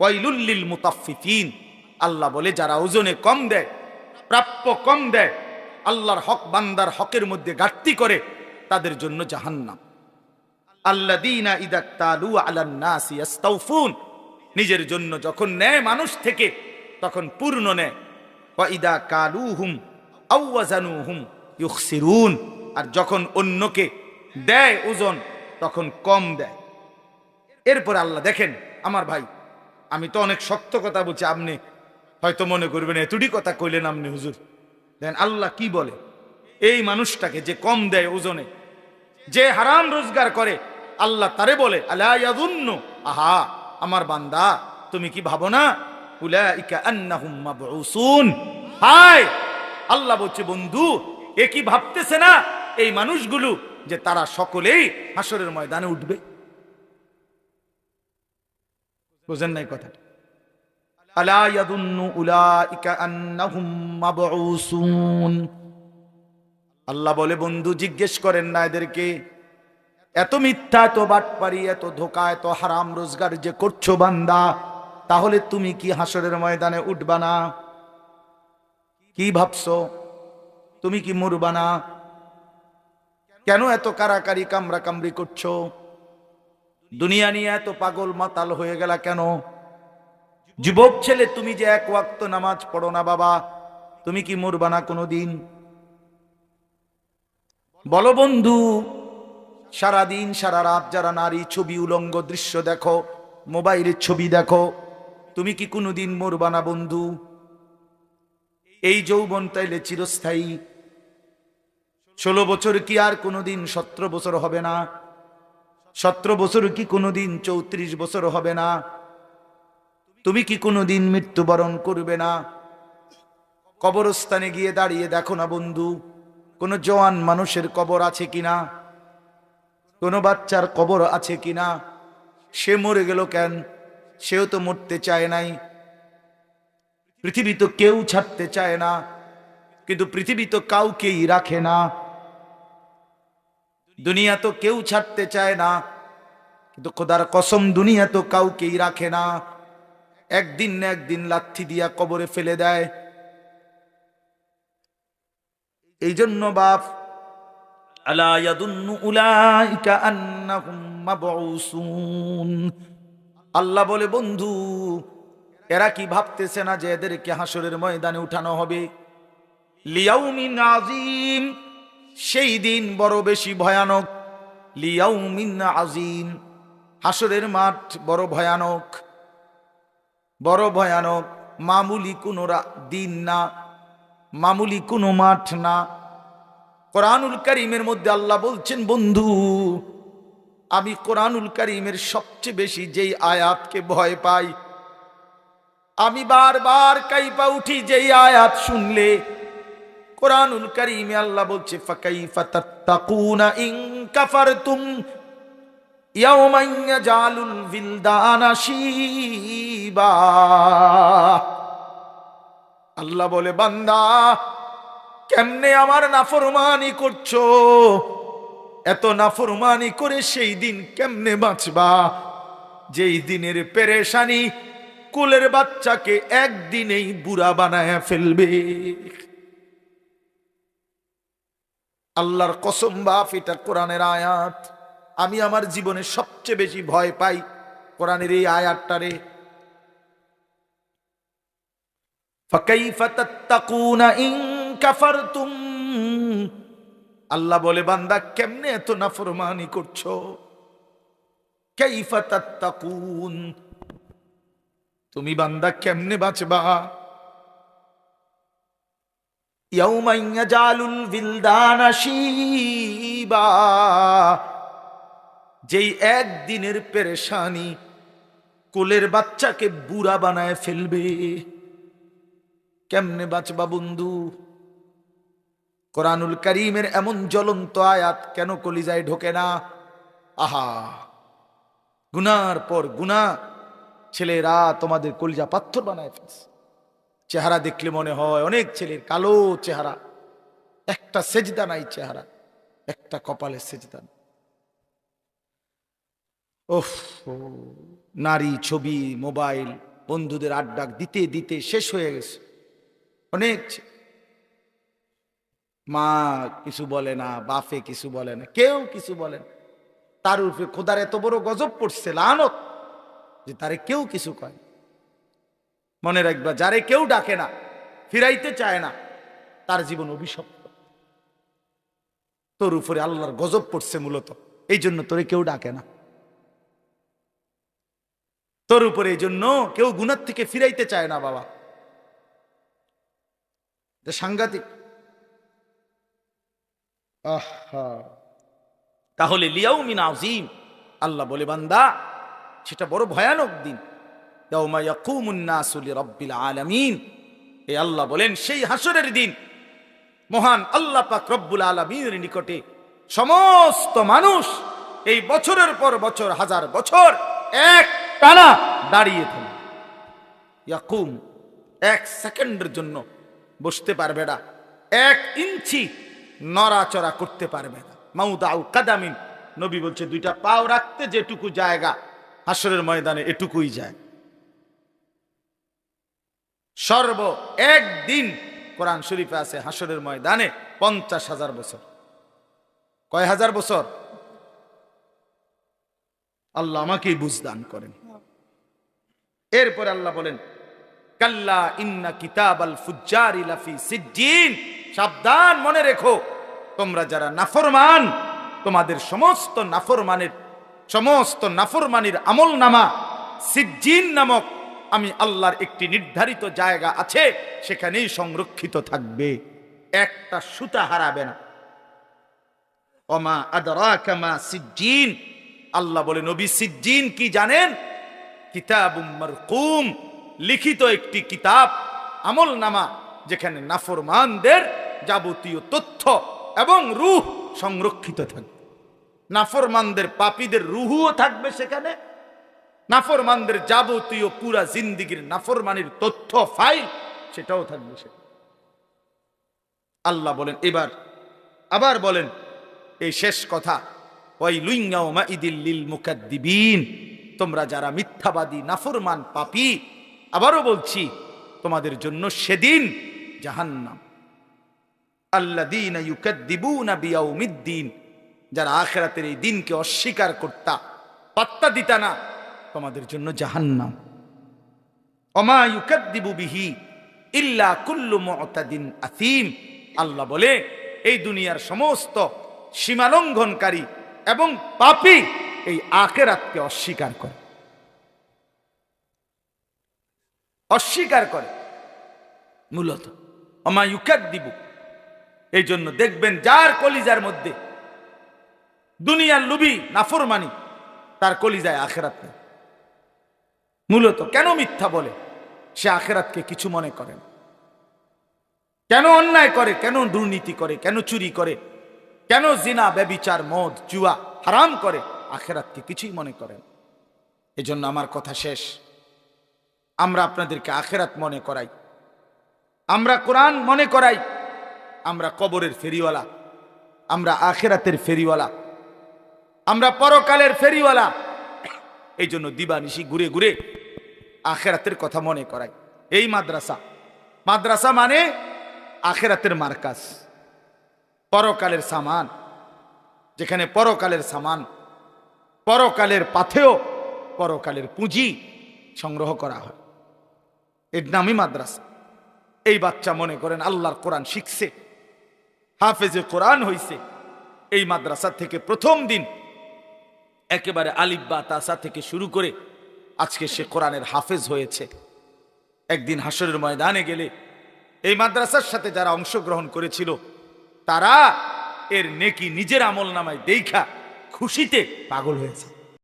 ওয়াইলুল্লিল মুতাফফিফিন। আল্লাহ বলে, যারা ওজনে কম দেয়, প্রাপ্য কম দেয়, আল্লাহর হক বান্দার হকের মধ্যে ঘাটতি করে, তাদের জন্য জাহান্নাম। আল্লাদিনা ইদা তালু ইয়াস্তাউফুন। নিজের জন্য যখন নেয় মানুষ থেকে, তখন পূর্ণ নেয়। ওয়া ইদা কালুহুম আও ওয়াজানুহুম ইউখসিরুন। আর যখন অন্যকে দেয় ওজন, তখন কম দেয়। এরপর আল্লাহ দেখেন, আমার ভাই আমি তো অনেক শক্ত কথা বলছি, আপনি হয়তো মনে করবেন, এতটি কথা কইলেন আপনি, হুজুর। দেন আল্লাহ কি বলে? এই মানুষটাকে যে কম দেয় ওজনে, যে হারাম রোজগার করে, আল্লাহ তারে বলে, আলা ইয়াযুন্নু? আহা, আমার বান্দা, তুমি কি ভাবো না? আল্লাহ বলছে, বন্ধু, এ কি ভাবতেছে না? এই মানুষগুলো যে তারা সকলেই হাসরের ময়দানে উঠবে। বুঝেন নাই কথাটা। আলা আল্লাহ বলে, বন্ধু, জিজ্ঞেস করেন না এদেরকে, এত মিথ্যা, এত বাটপারি, এত ধোকা, এত হারাম রোজগার যে করছ বান্দা, তাহলে তুমি কি হাসরের ময়দানে উঠবা না? কি ভাবছ? তুমি কি মরবা না? কেন এত কারাকারি কামরা কামড়ি করছ? দুনিয়া নিয়ে এত পাগল মাতাল হয়ে গেলা কেন? যুবক ছেলে, তুমি যে এক ওয়াক্ত নামাজ পড়ো না বাবা, তুমি কি মরবা না কোনোদিন? বলো বন্ধু, সারাদিন, সারা রাত যারা নারী, ছবি, উলঙ্গ দৃশ্য দেখো, মোবাইলের ছবি দেখো, তুমি কি কোনোদিন মরবা না বন্ধু? এই যৌবন তাইলে চিরস্থায়ী। ষোলো বছর কি আর কোনোদিন সতেরো বছর হবে না? সতেরো বছর কি কোনোদিন চৌত্রিশ বছর হবে না? তুমি কি কোনোদিন মৃত্যুবরণ করবে না? কবরস্থানে গিয়ে দাঁড়িয়ে দেখো না বন্ধু, কোনো জওয়ান মানুষের কবর আছে কিনা কোনো বাচ্চার কবর আছে কিনা সে মরে গেল কেন? সেও তো মরতে চায় নাই। পৃথিবী তো কেউ ছাড়তে চায় না, কিন্তু পৃথিবী তো কাউকেই রাখে না। দুনিয়া তো কেউ ছাড়তে চায় না। কিন্তু খোদার কসম, দুনিয়া তো কাউকেই রাখে না। একদিন না একদিন লাথি দিয়া কবরে ফেলে দেয়। এই জন্য বাপ আল্লাহ বলে, বন্ধু, এরা কি ভাবতেছে না যে এদেরকে হাসরের ময়দানে উঠানো হবে? লিয়াউমিন আজিম সেই দিন বড় বেশি ভয়ানক। লিয়াউমিন আজিম হাসরের মাঠ বড় ভয়ানক। বড় ভয়ানক। মামুলি কোনো দিন না। মামুলি কোনো মাঠ না। কোরআনুল করিমের মধ্যে আল্লাহ বলছেন, বন্ধু, আমি কোরআনুল করিমের সবচেয়ে বেশি যেই আয়াতকে ভয় পাই, আমি বারবার কাইপা উঠি যেই আয়াত শুনলে কোরআনুল করিমে আল্লাহ বলছে, ফাকাইফা তাত্তাকুনা ইন কাফারতুম ইয়াউমান ইয়াজালুল বিলদানা শিবা। আল্লাহ বলে, বান্দা, কেমনে আমার নাফরমানি করছ? এত নাফরমানি করে সেই দিন কেমনে বাঁচবা? যেই দিনের পেরেশানি কুলের বাচ্চাকে একদিনেই বুড়া বানায় ফেলবে। আল্লাহর কসম, বাপ, এটা কোরআনের আয়াত। আমি আমার জীবনে সবচেয়ে বেশি ভয় পাই কোরআনের এই আয়াতটারে আল্লাহ বলে, বান্দা, কেমনে এত নাফরমানি করছ? তুমি বান্দা, কেমনে বাঁচবা? যেই একদিনের পেরেশানি কোলের বাচ্চাকে বুড়া বানায় ফেলবে। কেমনে বাঁচবা বন্ধু? কোরআনুল করিমের এমন জ্বলন্ত আয়াত কেন কলিজায় ঢোকে না? আহা, গুনার পর গুনা ছেলেরা তোমাদের কলিজা পাথর বানায় ফেলছে। চেহারা দেখলে মনে হয় অনেক ছেলের কালো চেহারা। একটা সেজদা নাই চেহারা, একটা কপালের সেজদা ওফ, নারী ছবি, মোবাইল, বন্ধুদের আড্ডা দিতে দিতে শেষ হয়ে গেছে। অনেক মা কিছু বলে না, বাপে কিছু বলে না, কেউ কিছু বলে না। তার উপরে খোদার এত বড় গজব পড়ছে, লানত, যে তারে কেউ কিছু কয়। মনে রাখবা, যারে কেউ ডাকে না, ফিরাইতে চায় না, তার জীবন অভিশপ্ত। তোর উপরে আল্লাহর গজব পড়ছে মূলত, এই জন্য তোরে কেউ ডাকে না। তোর উপরে এই জন্য কেউ গুণার থেকে ফিরাইতে চায় না, বাবা। সাংঘাতিক। আহা। তাহলে লিয়াউমিন আজিম আল্লাহ বলে, বান্দা, সেটা বড় ভয়ানক দিন। আলামিন। এই আল্লাহ বলেন, সেই হাসরের দিন মহান আল্লাহ পাক রব্বুল আলামিনের নিকটে সমস্ত মানুষ এই বছরের পর বছর, হাজার বছর এক টানা দাঁড়িয়ে থাকবে ইয়াকুম, এক সেকেন্ডের জন্য বসতে পারবে না, এক ইঞ্চি নড়াচড়া করতে পারবে না। মাউদাউ কাদামিন, নবী বলছে, দুইটা পাও রাখতে যেটুকু জায়গা, হাসরের ময়দানে এটুকুই যায়। সর্ব একদিন কোরআন শরীফে আছে হাসরের ময়দানে পঞ্চাশ হাজার বছর। কয় হাজার বছর? আল্লাহ আমাকেই বুঝদান করেন। এরপরে আল্লাহ বলেন, কাল্লা ইন্না কিতাব আল ফুজ্জারি লাফি সিজ্জিন। সাবধান মনে রেখো, তোমরা যারা নাফরমান, তোমাদের সমস্ত নাফরমানের, সমস্ত নাফরমানির আমল নামা সিজ্জিন নামক আমি আল্লাহর একটি নির্ধারিত জায়গা আছে, সেখানেই সংরক্ষিত থাকবে। একটা সুতা হারাবে না। ওমা আদরাকা মা সিজ্জিন। আল্লাহ বলে, নবী সিজ্জিন কি জানেন? কিতাবুম মারকুম, লিখিত একটি কিতাব, আমল নামা, যেখানে নাফরমানদের যাবতীয় তথ্য এবং রূহ সংরক্ষিত থাকবে। নাফরমানদের পাপীদের রুহুও থাকবে সেখানে। নাফরমানদের যাবতীয় পুরা জিন্দিগির নাফরমানির তথ্য, ফাইল, সেটাও থাকবে সে আল্লাহ বলেন, এবার, আবার বলেন, এই শেষ কথা ওই মুকাদ্দিবিন তোমরা যারা মিথ্যাবাদী, নাফরমান, পাপি, আবারও বলছি, তোমাদের জন্য সেদিন জাহান্নাম। আল্লাযীনা ইউকাদ্দিবুনা বিয়াউমিদ্দিন, যারা আখিরাতের এই দিনকে অস্বীকার করতা, পাত্তা দিতা না তোমাদের জন্য জাহান্নাম। অমা ইউকাদ্দিবু ইল্লা কুল্লু মুতাদিন আথিম আল্লাহ বলে, এই দুনিয়ার সমস্ত সীমালঙ্ঘনকারী এবং পাপী এই আখেরাতকে অস্বীকার করে। অস্বীকার করে, মূলত। অমা ইউকাদ্দিবু, এই জন্য দেখবেন যার কলিজার মধ্যে দুনিয়ার লুবি নাফরমানি, তার কলিজায় আখেরাত নেই। মূলত কেন মিথ্যা বলে? সে আখেরাতকে কিছু মনে করেন কেন অন্যায় করে? কেন দুর্নীতি করে? কেন চুরি করে? কেন জিনা, ব্যবিচার, মদ, জুয়া, হারাম করে? আখেরাতকে কিছুই মনে করেন এজন্য আমার কথা শেষ। আমরা আপনাদেরকে আখেরাত মনে করাই। আমরা কোরআন মনে করাই। আমরা কবরের ফেরিওয়ালা। আমরা আখেরাতের ফেরিওয়ালা। আমরা পরকালের ফেরিওয়ালা। এই জন্য দিবানিশি ঘুরে ঘুরে আখেরাতের কথা মনে করাই। এই মাদ্রাসা। মাদ্রাসা মানে আখেরাতের মার্কাস পরকালের সামান। যেখানে পরকালের সামান, পরকালের পাথেও পরকালের পুঁজি সংগ্রহ করা হয়। এর নামই মাদ্রাসা। এই বাচ্চা মনে করেন আল্লাহর কোরআন শিখছে। হাফেজে কোরআন হইছে। এই মাদ্রাসা থেকে প্রথম দিন একেবারে আলিফ বা তাসা থেকে শুরু করে আজকে সে কোরআনের হাফেজ হয়েছে। একদিন হাসরের ময়দানে গেলে এই মাদ্রাসার সাথে যারা অংশগ্রহণ করেছিল, তারা এর নেকি নিজের আমল নামায় দেখা খুশিতে পাগল হয়েছে।